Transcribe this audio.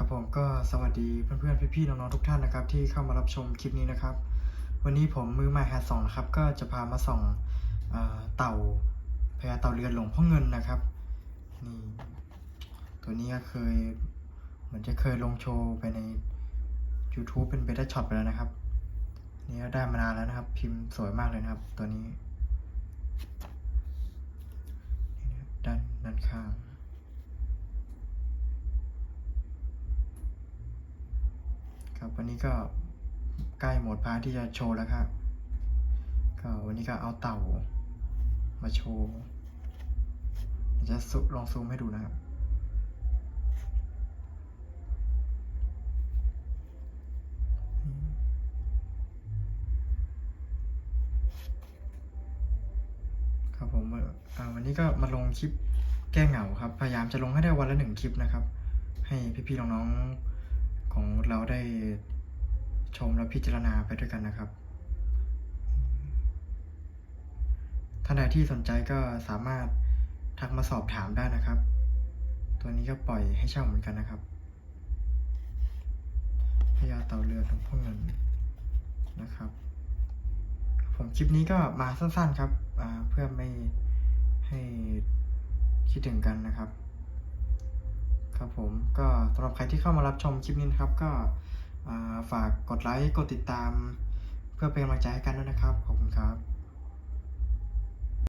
ครับผมก็สวัสดีเพื่อนๆพี่ๆน้องๆทุกท่านนะครับ ที่เข้ามารับชมคลิปนี้นะครับ วันนี้ผมมือใหม่แฮดสองนะครับ ก็จะพามาส่องเต่าพญาเต่าเรือนหลวงพ่อเงินนะครับนี่ตัวนี้ก็เคยเหมือนจะเคยลงโชว์ไปใน YouTube เป็นเบต้าช็อตไปแล้วนะครับนี่ก็ได้มานานแล้วนะครับ พิมพ์สวยมากเลยนะครับ ตัวนี้ด้านด้านข้าง ครับ วันนี้ก็ใกล้หมดพาร์ทที่จะโชว์แล้วครับ ก็วันนี้ก็เอาเต่ามาโชว์ จะลองซูมให้ดูนะครับครับผมอ่าวันนี้ก็มาลงคลิปแก้เหงาครับ พยายามจะลงให้ได้วันละหนึ่งคลิปนะครับ ให้พี่ๆน้องๆ ชมและพิจารณาไปด้วยกันนะครับ ท่านใดที่สนใจก็สามารถทักมาสอบถามได้นะครับ ตัวนี้ก็ปล่อยให้เช่าเหมือนกันนะครับพญาเต่าเรือหลวงพ่อเงินนะครับ ผมคลิปนี้ก็มาสั้นๆครับเพื่อไม่ให้คิดถึงกันนะครับ ครับผมก็สำหรับใครที่เข้ามารับชมคลิปนี้นครับก็ ฝากกดไลค์ กดติดตาม เพื่อเป็นกำลังใจให้กันด้วยนะครับ ขอบคุณครับ